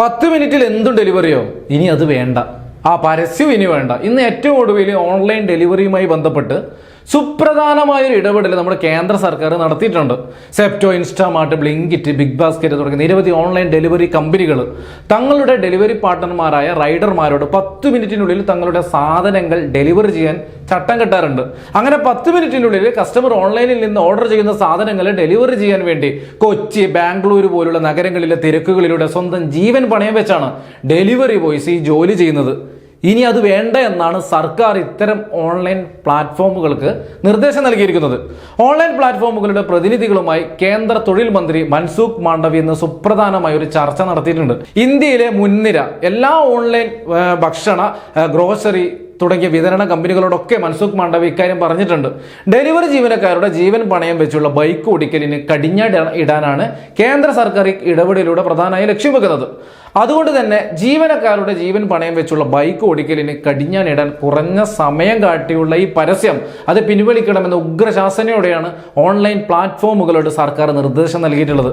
പത്ത് മിനിറ്റിൽ എന്തും ഡെലിവറിയോ? ഇനി അത് വേണ്ട. ആ പരസ്യം ഇനി വേണ്ട. ഇന്ന് ഏറ്റവും ഒടുവിൽ ഓൺലൈൻ ഡെലിവറിയുമായി ബന്ധപ്പെട്ട് സുപ്രധാനമായ ഒരു ഇടപെടൽ നമ്മുടെ കേന്ദ്ര സർക്കാർ നടത്തിയിട്ടുണ്ട്. Zepto Instamart Blinkit Big Basket തുടങ്ങിയ നിരവധി ഓൺലൈൻ ഡെലിവറി കമ്പനികൾ തങ്ങളുടെ ഡെലിവറി പാർട്ട്ണർമാരായ റൈഡർമാരോട് പത്ത് മിനിറ്റിനുള്ളിൽ തങ്ങളുടെ സാധനങ്ങൾ ഡെലിവറി ചെയ്യാൻ ചട്ടം കെട്ടാറുണ്ട്. അങ്ങനെ പത്ത് മിനിറ്റിനുള്ളിൽ കസ്റ്റമർ ഓൺലൈനിൽ നിന്ന് ഓർഡർ ചെയ്യുന്ന സാധനങ്ങൾ ഡെലിവറി ചെയ്യാൻ വേണ്ടി കൊച്ചി ബാംഗ്ലൂർ പോലുള്ള നഗരങ്ങളിലെ തിരക്കുകളിലൂടെ സ്വന്തം ജീവൻ പണയം വെച്ചാണ് ഡെലിവറി ബോയ്സ് ഈ ജോലി ചെയ്യുന്നത്. ഇനി അത് വേണ്ട എന്നാണ് സർക്കാർ ഇത്തരം ഓൺലൈൻ പ്ലാറ്റ്ഫോമുകൾക്ക് നിർദ്ദേശം നൽകിയിരിക്കുന്നത്. ഓൺലൈൻ പ്ലാറ്റ്ഫോമുകളുടെ പ്രതിനിധികളുമായി കേന്ദ്ര തൊഴിൽ മന്ത്രി മൻസൂഖ് മാണ്ഡവി ഇന്ന് സുപ്രധാനമായ ഒരു ചർച്ച നടത്തിയിട്ടുണ്ട്. ഇന്ത്യയിലെ മുൻനിര എല്ലാ ഓൺലൈൻ ഭക്ഷണ ഗ്രോസറി തുടങ്ങിയ വിതരണ കമ്പനികളോടൊക്കെ മൻസുഖ് മാണ്ഡവി ഇക്കാര്യം പറഞ്ഞിട്ടുണ്ട്. ഡെലിവറി ജീവനക്കാരുടെ ജീവൻ പണയം വെച്ചുള്ള ബൈക്ക് ഓടിക്കലിന് കടിഞ്ഞാട് ഇടാനാണ് കേന്ദ്ര സർക്കാർ ഇടപെടലിലൂടെ പ്രധാനമായി ലക്ഷ്യം വെക്കുന്നത് അതുകൊണ്ട് തന്നെ ജീവനക്കാരുടെ ജീവൻ പണയം വെച്ചുള്ള ബൈക്ക് ഓടിക്കലിന് കടിഞ്ഞാണിടാൻ കുറഞ്ഞ സമയം കാട്ടിയുള്ള ഈ പരസ്യം അത് പിൻവലിക്കണമെന്ന ഉഗ്രശാസനയോടെയാണ് ഓൺലൈൻ പ്ലാറ്റ്ഫോമുകളോട് സർക്കാർ നിർദ്ദേശം നൽകിയിട്ടുള്ളത്.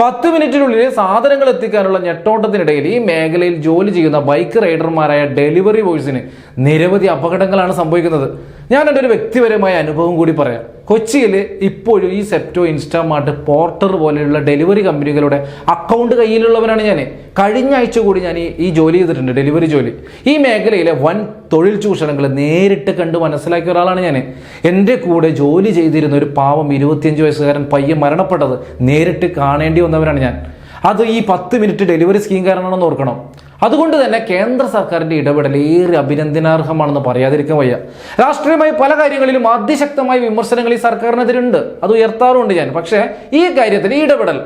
പത്ത് മിനിറ്റിനുള്ളിൽ സാധനങ്ങൾ എത്തിക്കാനുള്ള ഞെട്ടോട്ടത്തിനിടയിൽ ഈ മേഖലയിൽ ജോലി ചെയ്യുന്ന ബൈക്ക് റൈഡർമാരായ ഡെലിവറി ബോയ്സിന് നിരവധി അപകടങ്ങളാണ് സംഭവിക്കുന്നത്. ഞാൻ എന്റെ ഒരു വ്യക്തിപരമായ അനുഭവം കൂടി പറയാം. കൊച്ചിയിൽ ഇപ്പോഴും ഈ സെപ്റ്റോ ഇൻസ്റ്റാമാർട്ട് പോർട്ടർ പോലെയുള്ള ഡെലിവറി കമ്പനികളുടെ അക്കൗണ്ട് കയ്യിലുള്ളവനാണ് ഞാൻ. കഴിഞ്ഞ ആഴ്ച കൂടി ഞാൻ ഈ- ജോലി ചെയ്തിട്ടുണ്ട് ഡെലിവറി ജോലി. ഈ മേഖലയിലെ വൻ തൊഴിൽ ചൂഷണങ്ങൾ നേരിട്ട് കണ്ട് മനസ്സിലാക്കിയ ഒരാളാണ് ഞാൻ. എന്റെ കൂടെ ജോലി ചെയ്തിരുന്ന ഒരു പാവം ഇരുപത്തിയഞ്ച് വയസ്സുകാരൻ പയ്യൻ മരണപ്പെട്ടത് നേരിട്ട് കാണേണ്ടി വന്നവനാണ് ഞാൻ. അത് ഈ പത്ത് മിനിറ്റ് ഡെലിവറി സ്കീം കാരണമാണെന്ന് ഓർക്കണം. അതുകൊണ്ട് തന്നെ കേന്ദ്ര സർക്കാരിന്റെ ഇടപെടൽ ഏറെ അഭിനന്ദനാർഹമാണെന്ന് പറയാതിരിക്കാൻ വയ്യ. രാഷ്ട്രീയമായി പല കാര്യങ്ങളിലും അതിശക്തമായ വിമർശനങ്ങൾ ഈ സർക്കാരിനെതിരുണ്ട്. അത് ഉയർത്താറുണ്ട് ഞാൻ. പക്ഷേ ഈ കാര്യത്തിൽ ഇടപെടൽ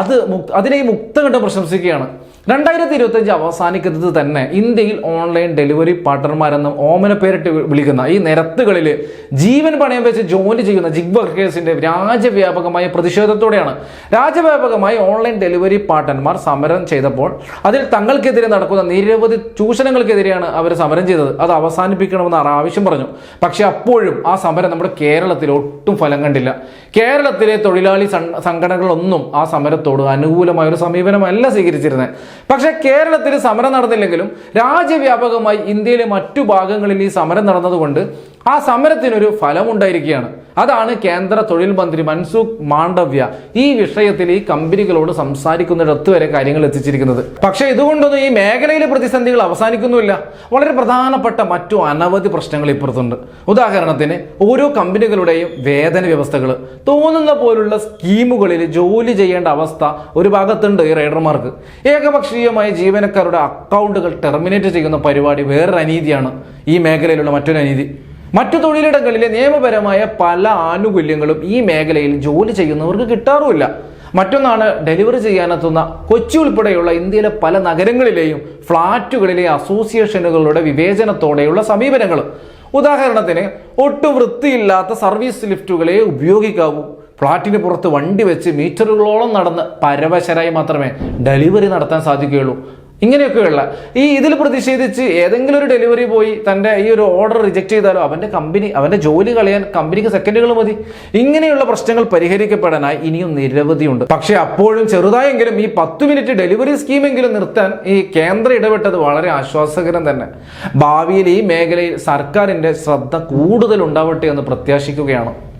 അത് അതിനെ ഈ മുക്തകണ്ഠം പ്രശംസിക്കുകയാണ്. രണ്ടായിരത്തി ഇരുപത്തഞ്ച് അവസാനിക്കുന്നത് തന്നെ ഇന്ത്യയിൽ ഓൺലൈൻ ഡെലിവറി പാർട്ണർമാരെന്ന് ഓമന പേരിട്ട് വിളിക്കുന്ന ഈ നിരത്തുകളിൽ ജീവൻ പണയം വെച്ച് ജോലി ചെയ്യുന്ന ജിഗ് വർക്കേഴ്സിന്റെ രാജ്യവ്യാപകമായ പ്രതിഷേധത്തോടെയാണ്. രാജ്യവ്യാപകമായി ഓൺലൈൻ ഡെലിവറി പാർട്ണർമാർ സമരം ചെയ്തപ്പോൾ അതിൽ തങ്ങൾക്കെതിരെ നടക്കുന്ന നിരവധി ചൂഷണങ്ങൾക്കെതിരെയാണ് അവർ സമരം ചെയ്തത്. അത് അവസാനിപ്പിക്കണമെന്ന് ആവശ്യം പറഞ്ഞു. പക്ഷേ അപ്പോഴും ആ സമരം നമ്മുടെ കേരളത്തിൽ ഒട്ടും ഫലം കണ്ടില്ല. കേരളത്തിലെ തൊഴിലാളി സംഘടനകളൊന്നും ആ സമരത്തോട് അനുകൂലമായ ഒരു സമീപനമല്ല സ്വീകരിച്ചിരുന്നത്. പക്ഷേ കേരളത്തിൽ സമരം നടന്നില്ലെങ്കിലും രാജ്യവ്യാപകമായി ഇന്ത്യയിലെ മറ്റു ഭാഗങ്ങളിൽ ഈ സമരം നടന്നതുകൊണ്ട് ആ സമരത്തിനൊരു ഫലമുണ്ടായിരിക്കുകയാണ്. അതാണ് കേന്ദ്ര തൊഴിൽ മന്ത്രി മൻസുഖ് മാണ്ഡവ്യ ഈ വിഷയത്തിൽ ഈ കമ്പനികളോട് സംസാരിക്കുന്നിടത്ത് വരെ കാര്യങ്ങൾ എത്തിച്ചിരിക്കുന്നത്. പക്ഷേ ഇതുകൊണ്ടൊന്നും ഈ മേഖലയിലെ പ്രതിസന്ധികൾ അവസാനിക്കുന്നുമില്ല. വളരെ പ്രധാനപ്പെട്ട മറ്റു അനവധി പ്രശ്നങ്ങൾ ഇപ്പുറത്തുണ്ട്. ഉദാഹരണത്തിന് ഓരോ കമ്പനികളുടെയും വേതന വ്യവസ്ഥകൾ. തോന്നുന്ന പോലുള്ള സ്കീമുകളിൽ ജോലി ചെയ്യേണ്ട അവസ്ഥ ഒരു ഭാഗത്തുണ്ട് ഈ റൈഡർമാർക്ക്. ഏകപക്ഷീയമായി ജീവനക്കാരുടെ അക്കൗണ്ടുകൾ ടെർമിനേറ്റ് ചെയ്യുന്ന പരിപാടി വേറൊരു അനീതിയാണ് ഈ മേഖലയിലുള്ള മറ്റൊരു അനീതി മറ്റു തൊഴിലിടങ്ങളിലെ നിയമപരമായ പല ആനുകൂല്യങ്ങളും ഈ മേഖലയിൽ ജോലി ചെയ്യുന്നവർക്ക് കിട്ടാറുമില്ല. മറ്റൊന്നാണ് ഡെലിവറി ചെയ്യാനെത്തുന്ന കൊച്ചി ഉൾപ്പെടെയുള്ള ഇന്ത്യയിലെ പല നഗരങ്ങളിലെയും ഫ്ളാറ്റുകളിലെ അസോസിയേഷനുകളുടെ വിവേചനത്തോടെയുള്ള സമീപനങ്ങൾ. ഉദാഹരണത്തിന് ഒട്ടും വൃത്തിയില്ലാത്ത സർവീസ് ലിഫ്റ്റുകളെ ഉപയോഗിക്കാവൂ. ഫ്ളാറ്റിന് പുറത്ത് വണ്ടി വെച്ച് മീറ്ററുകളോളം നടന്ന് പരവശരായി മാത്രമേ ഡെലിവറി നടത്താൻ സാധിക്കുകയുള്ളൂ. ഇങ്ങനെയൊക്കെയുള്ള. ഈ ഇതിൽ പ്രതിഷേധിച്ച് ഏതെങ്കിലും ഒരു ഡെലിവറി പോയി തന്റെ ഈ ഒരു ഓർഡർ റിജക്റ്റ് ചെയ്താലോ അവന്റെ കമ്പനി അവന്റെ ജോലി കളയാൻ കമ്പനിക്ക് സെക്കൻഡുകൾ മതി. ഇങ്ങനെയുള്ള പ്രശ്നങ്ങൾ പരിഹരിക്കപ്പെടാനായി ഇനിയും നിരവധിയുണ്ട്. പക്ഷേ അപ്പോഴും ചെറുതായെങ്കിലും ഈ പത്ത് മിനിറ്റ് ഡെലിവറി സ്കീമെങ്കിലും നിർത്താൻ ഈ കേന്ദ്ര ഇടപെട്ടത് വളരെ ആശ്വാസകരം തന്നെ. ഭാവിയിൽ ഈ മേഖലയിൽ സർക്കാരിന്റെ ശ്രദ്ധ കൂടുതൽ ഉണ്ടാവട്ടെ എന്ന് പ്രത്യാശിക്കുകയാണ്.